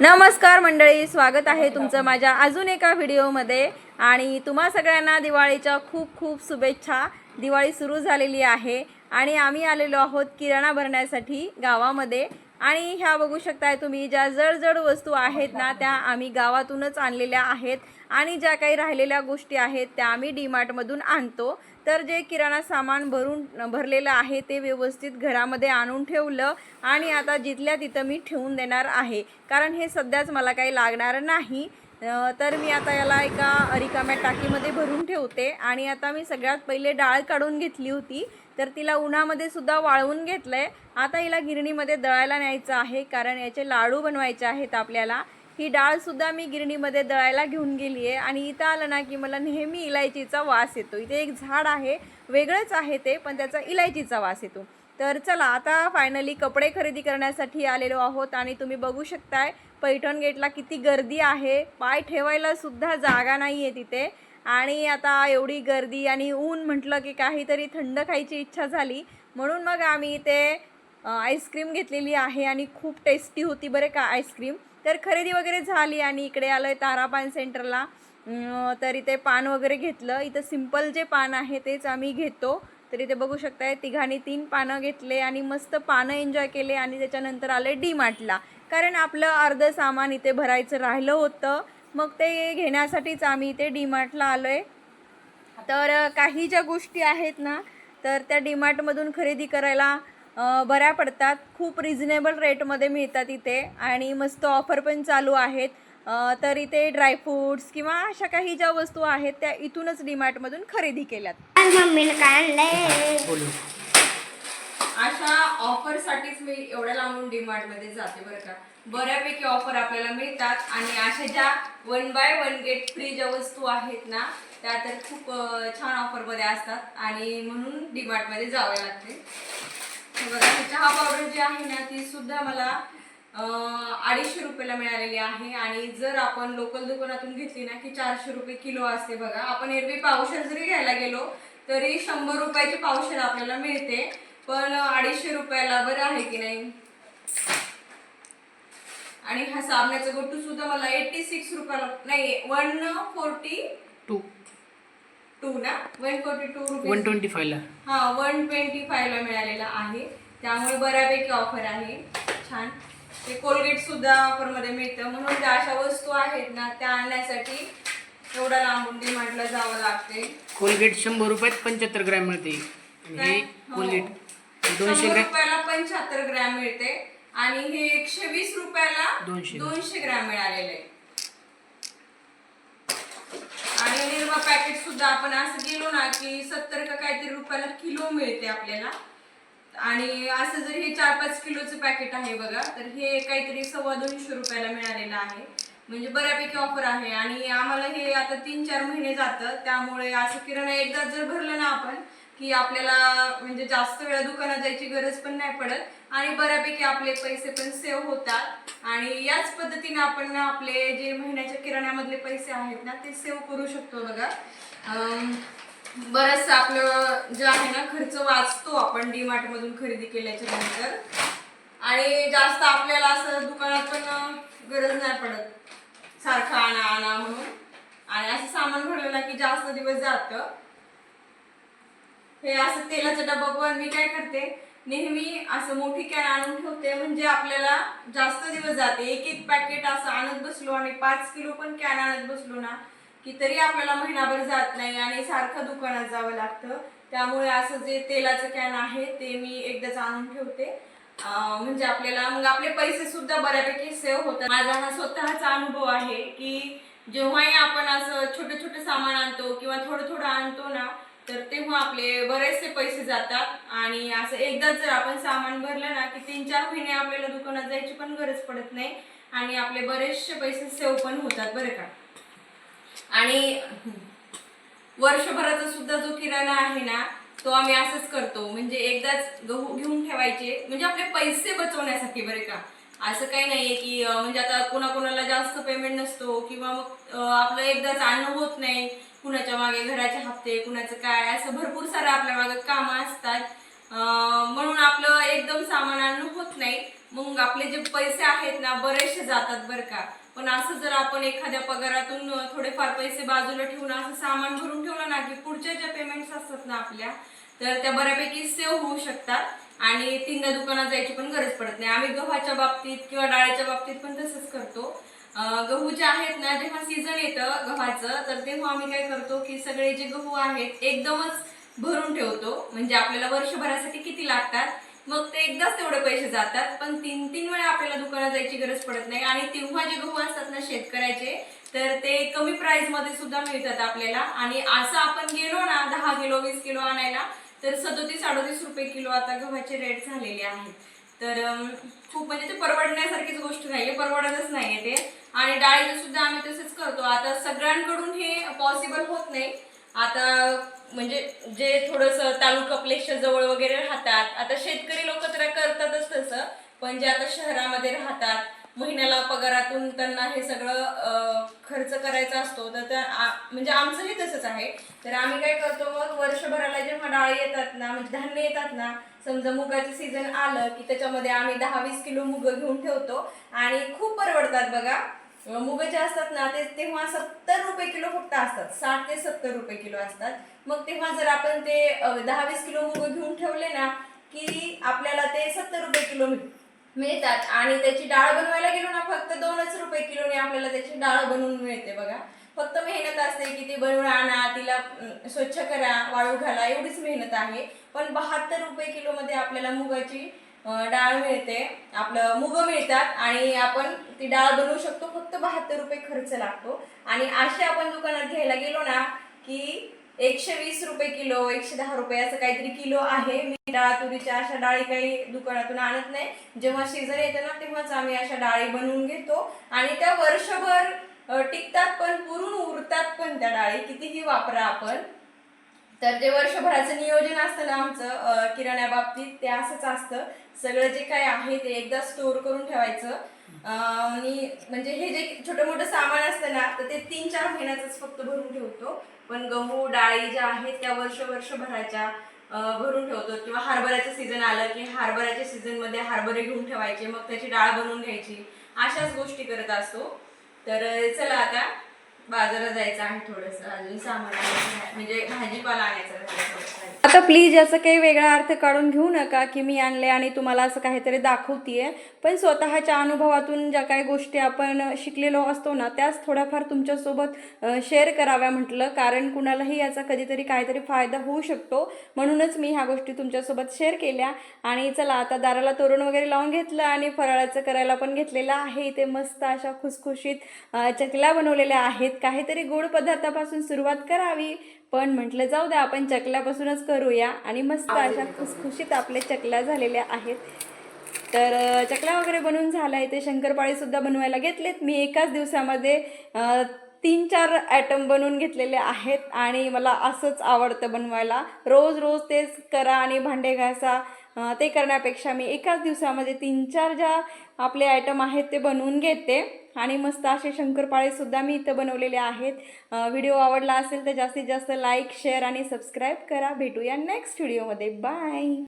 नमस्कार मंडळी स्वागत आहे तुमचं माझ्या अजून एका व्हिडिओमध्ये. आणि तुम्हा सगळ्यांना दिवाळीच्या खूप खूप शुभेच्छा. दिवाळी सुरू झालेली आहे आणि आम्ही आलेलो आहोत किराणा भरण्यासाठी गावामध्ये. आणि ह्या बघू शकताय तुम्ही ज्या जडजड वस्तू आहेत ना त्या आम्ही गावातूनच आणलेल्या आहेत. आणि ज्या काही राहिलेल्या गोष्टी आहेत त्या आम्ही डीमार्टमधून आणतो. तर जे किराणा सामान भरून भरलेलं आहे ते व्यवस्थित घरामध्ये आणून ठेवलं आणि आता जिथल्या तिथं मी ठेवून देणार आहे. कारण हे सध्याच मला काही लागणार नाही. तर मी आता याला एका रिकाम्या टाकीमध्ये भरून ठेवते. आणि आता मी सगळ्यात पहिले डाळ काढून घेतली होती. तर तिला उन्हामध्ये सुद्धा वाळवून घेतलं आहे आता हिला गिरणीमध्ये दळायला न्यायचं आहे कारण याचे लाडू बनवायचे आहेत आपल्याला. ही डाळसुद्धा मी गिरणीमध्ये दळायला घेऊन गेली आहे. आणि इथं आलं ना की मला नेहमी इलायचीचा वास येतो. इथे एक झाड आहे वेगळंच आहे ते पण त्याचा इलायचीचा वास येतो. तर चला आता फायनली कपडे खरेदी करण्यासाठी आलेलो आहोत आणि तुम्ही बघू शकताय पैठण गेटला किती गर्दी आहे. पाय ठेवायला सुद्धा जागा नाही आहे तिथे. आणि आता एवढी गर्दी आणि ऊन म्हटलं की काहीतरी थंड खायची इच्छा झाली. म्हणून मग आम्ही इथे आईस्क्रीम घेतलेली आहे आणि खूप टेस्टी होती बरं का आईस्क्रीम. तर खरेदी वगैरे झाली आणि इकडे आलो आहे तारापान सेंटरला. तर इथे पान वगैरे घेतलं. इथं सिंपल जे पान आहे तेच आम्ही घेतो. तर इथे बघू शकताय तिघांनी तीन पानं घेतले आणि मस्त पानं एन्जॉय केले आणि त्याच्यानंतर आले डी मार्टला कारण आपलं अर्धं सामान इथे भरायचं राहिलं होतं. मग ते घेण्यासाठीच आम्ही इथे डी मार्टला आलो आहे तर काही ज्या गोष्टी आहेत ना तर त्या डीमार्टमधून खरेदी करायला बऱ्या पडतात. खूप रिझनेबल रेटमध्ये मिळतात इथे आणि मस्त ऑफर पण चालू आहेत. तर इथे ड्रायफ्रूट्स किंवा अशा काही ज्या वस्तू आहेत त्या इथूनच डीमार्टमधून खरेदी केल्यात. मम्मीने काय आणलंय साठीच मी एवढ्या लांबून डीमार्टमध्ये जाते बरं का. बऱ्यापैकी ऑफर आपल्याला मिळतात. आणि अशा ज्या one by one get free ज्या वस्तू आहेत ना त्या तर खूप छान ऑफरमध्ये असतात. आणि म्हणून डीमार्टमध्ये जावे लागते. बघा ही चहा पावडर जी आहे ना ती सुद्धा मला अडीचशे रुपयाला मिळालेली आहे. आणि जर आपण लोकल दुकानातून घेतली ना की चारशे रुपये किलो असते बघा. आपण एरवी पावशर जरी घ्यायला गेलो तरी शंभर रुपयाची पावशर आपल्याला मिळते. पण अडीचशे रुपयाला बरं आहे की नाही? आणि हा साबणाचा गोटू सुद्धा मला एटी सिक्स रुपयाला नाही वन फोर्टी टू टू ना? One forty two one rupees twenty फायला हा वन ट्वेंटी फायला मिळालेला आहे. त्यामुळे बऱ्यापैकी ऑफर आहे. छान. ते कोलगेट सुद्धा ऑफरमध्ये मिळतं. म्हणून ज्या अशा वस्तू आहेत ना त्या आणण्यासाठी एवढा लांबून डिमांडला जावं लागते कोलगेट शंभर रुपयात पंच्याहत्तर ग्रॅम मिळते? हे हो. कोलगेट दोनशे शंभर ग्रॅम. रुपयाला पंच्याहत्तर ग्रॅम मिळते. आणि हे एकशे वीस रुपयाला दोनशे. दोनशे ग्रॅम मिळालेले आहे. आणि निर्मा पॅकेट सुद्धा आपण असं गेलो ना की सत्तर का काहीतरी रुपयाला किलो मिळते आपल्याला. आणि असं जर हे चार पाच किलोचं पॅकेट आहे बघा तर हे काहीतरी सव्वा दोनशे रुपयाला मिळालेलं आहे. म्हणजे बऱ्यापैकी ऑफर आहे. आणि आम्हाला हे आता तीन चार महिने जातं त्यामुळे असं किराणा एकदा जर भरलं ना आपण की आपल्याला म्हणजे जास्त वेळा दुकानात जायची गरज पण नाही पडत. आणि बऱ्यापैकी आपले पैसे पण सेव्ह होतात. आणि याच पद्धतीने आपण ना आपले जे महिन्याच्या किराण्यामधले पैसे आहेत ना ते सेव्ह करू शकतो बघा. बरंच आपलं जे आहे ना खर्च वाचतो आपण डीमार्ट मधून खरेदी केल्याच्यानंतर आणि जास्त आपल्याला असं दुकानात पण गरज नाही पडत. सारखं आणा आणा म्हणून. आणि असं सामान भरलेलं की जास्त दिवस जातं. हे असं तेलाचा डबा पण मी काय करते नेहमी असं मोठी कॅन आणून ठेवते म्हणजे आपल्याला जास्त दिवस जाते. एक एक पॅकेट असं आणत बसलो आणि पाच किलो पण कॅन आणत बसलो ना की तरी आपल्याला महिनाभर जात नाही आणि सारखं दुकानात जावं लागतं. त्यामुळे असं जे तेलाचं कॅन आहे ते मी एकदाच आणून ठेवते. म्हणजे आपल्याला मग आपले पैसे सुद्धा बऱ्यापैकी सेव्ह होतात. माझा हा स्वतःचा अनुभव आहे की जेव्हाही आपण असं छोटे छोटे सामान आणतो किंवा थोडं थोडं आणतो ना तर तेव्हा आपले बरेचसे पैसे जातात. आणि असं एकदाच जर आपण सामान भरलं ना की तीन चार महिने आपल्याला दुकानात जायची पण गरज पडत नाही. आणि आपले बरेचसे पैसे सेव्ह पण होतात बरं का. आणि वर्षभराचा सुद्धा जो किराणा आहे ना तो आम्ही असंच करतो. म्हणजे एकदाच गहू घेऊन ठेवायचे. म्हणजे आपले पैसे बचवण्यासाठी बरे का. असं काही नाहीये की म्हणजे आता कोणाकोणाला जास्त पेमेंट नसतो किंवा मग आपलं एकदाच आणणं होत नाही. कुणाच्या मागे घराचे हप्ते कुणाचं काय असं भरपूर सारं आपल्या मागे कामं असतात. म्हणून आपलं एकदम सामान आणणं होत नाही. मग आपले जे पैसे आहेत ना बरेचसे जातात बरं का. पण असं जर आपण एखाद्या पगारातून थोडेफार पैसे बाजूला ठेवून असं सामान भरून ठेवलं ना की पुढच्या ज्या पेमेंट्स असतात ना आपल्या तर त्या बऱ्यापैकी सेव्ह होऊ शकतात. आणि तीनदा दुकानात जायची पण गरज पडत नाही. आम्ही गव्हाच्या बाबतीत किंवा डाळीच्या बाबतीत पण तसंच करतो. गहू जे आहेत ना जेव्हा सीझन येतं गव्हाचं तर तेव्हा आम्ही काय करतो की सगळे जे गहू आहेत एकदमच भरून ठेवतो. म्हणजे आपल्याला वर्षभरासाठी किती लागतात? मग ते एकदाच तेवढे पैसे जातात. पण तीन तीन वेळा आपल्याला दुकानात जायची गरज पडत नाही. आणि तेव्हा जे गहू असतात ना शेतकऱ्याचे तर ते कमी प्राइसमध्ये सुद्धा मिळतात आपल्याला. आणि असं आपण गेलो ना दहा किलो वीस किलो आणायला तर सदोतीस अडोतीस रुपये किलो आता गव्हाचे रेट झालेले आहेत. तर खूप म्हणजे ते परवडण्यासारखीच गोष्ट नाहीये परवडतच नाहीये ते. आणि डाळीचं सुद्धा आम्ही तसेच करतो. आता सगळ्यांकडून हे पॉसिबल होत नाही. आता म्हणजे जे थोडंसं तालुका प्लेसच्या जवळ वगैरे राहतात आता शेतकरी लोक तर करतातच तसं पण जे आता शहरामध्ये राहतात महिन्याला पगारातून त्यांना हे सगळं खर्च करायचा असतो. तर त्या म्हणजे आमचंही तसंच आहे. तर आम्ही काय करतो मग वर्षभराला जेव्हा डाळी येतात ना म्हणजे धान्य येतात ना समजा मुगाचं सीझन आलं की त्याच्यामध्ये आम्ही दहा वीस किलो मुग घेऊन ठेवतो. आणि खूप परवडतात बघा. मुग जे असतात ना ते तेव्हा सत्तर रुपये किलो फक्त असतात. साठ ते सत्तर रुपये किलो असतात. मग तेव्हा जर आपण ते दहा वीस किलो मुग घेऊन ठेवले ना की आपल्याला ते सत्तर रुपये किलो मिळतात मिळतात. आणि त्याची डाळ बनवायला गेलो ना फक्त दोनच रुपये किलोने आपल्याला त्याची डाळ बनवून मिळते बघा. फक्त मेहनत असते की ती बनवून आणा तिला स्वच्छ करा वाळू घाला एवढीच मेहनत आहे. पण बहात्तर रुपये किलोमध्ये आपल्याला मुगाची डाळ मिळते. आपलं मुग मिळतात आणि आपण ती डाळ बनवू शकतो. फक्त बहात्तर रुपये खर्च लागतो. आणि असे आपण दुकानात घ्यायला गेलो ना की एकशे वीस रुपये किलो एकशे दहा रुपये असं काहीतरी किलो आहे. मी डाळ तुरीच्या अशा डाळी काही दुकानातून आणत नाही. जेव्हा सीझन येतं ना तेव्हाच आम्ही अशा डाळी बनवून घेतो. आणि त्या वर्षभर टिकतात पण पुरून उरतात पण त्या डाळी. कितीही वापरा आपण. तर जे वर्षभराचं नियोजन असतं ना आमचं किराण्या बाबतीत ते असंच असतं. सगळं जे काय आहे ते एकदा स्टोअर करून ठेवायचं. आणि म्हणजे हे जे छोटं मोठं सामान असतं ना तर ते तीन चार महिन्याचंच फक्त भरून ठेवतो. पण गहू डाळी ज्या आहेत त्या वर्ष वर्षभराच्या भरून ठेवतो. किंवा हरभऱ्याचं सीझन आलं की हरभऱ्याच्या सीझनमध्ये हरभरे घेऊन ठेवायचे मग त्याची डाळ बनवून घ्यायची. अशाच गोष्टी करत असतो. तर चला आता बाजारात जायचं आहे थोडस अजून सामान आणायचं म्हणजे भाजीपाला आणायचा आहे आता प्लीज याचा काही वेगळा अर्थ काढून घेऊ नका की मी आणले आणि तुम्हाला असं काहीतरी दाखवतीये. पण स्वतःच्या अनुभवातून ज्या काही गोष्टी आपण शिकलेलो असतो ना त्याच थोड्याफार तुमच्यासोबत शेअर कराव्या म्हटलं. कारण कुणालाही याचा कधीतरी काहीतरी फायदा होऊ शकतो. म्हणूनच मी ह्या गोष्टी तुमच्यासोबत शेअर केल्या. आणि चला आता दाराला तोरण वगैरे लावून घेतलं आणि फराळाचं करायला पण घेतलेलं आहे. इथे मस्त अशा खुसखुशीत चकल्या बनवलेल्या आहेत. काहीतरी गोड पदार्थापासून सुरुवात करावी. पण म्हटलं जाऊ द्या आपण चकल्यापासूनच करूया. आणि मस्त अशा खुसखुशीत आपल्या चकल्या झालेल्या आहेत. तर चकल्या वगैरे बनवून झाल्या इथे शंकरपाळी सुद्धा बनवायला घेतलेत. मी एकाच दिवसामध्ये तीन चार ॲटम बनवून घेतलेले आहेत आणि मला असंच आवडतं बनवायला. रोज रोज तेच करा आणि भांडे घासा. ते करण्यापेक्षा मी एकाच दिवसामध्ये तीन चार ज्या आपले आयटम आहेत ते बनवून घेते. आणि मस्त असे शंकरपाळेसुद्धा मी इथं बनवलेले आहेत. व्हिडिओ आवडला असेल तर जास्तीत जास्त लाईक शेअर आणि सबस्क्राईब करा. भेटूया नेक्स्ट व्हिडिओमध्ये बाय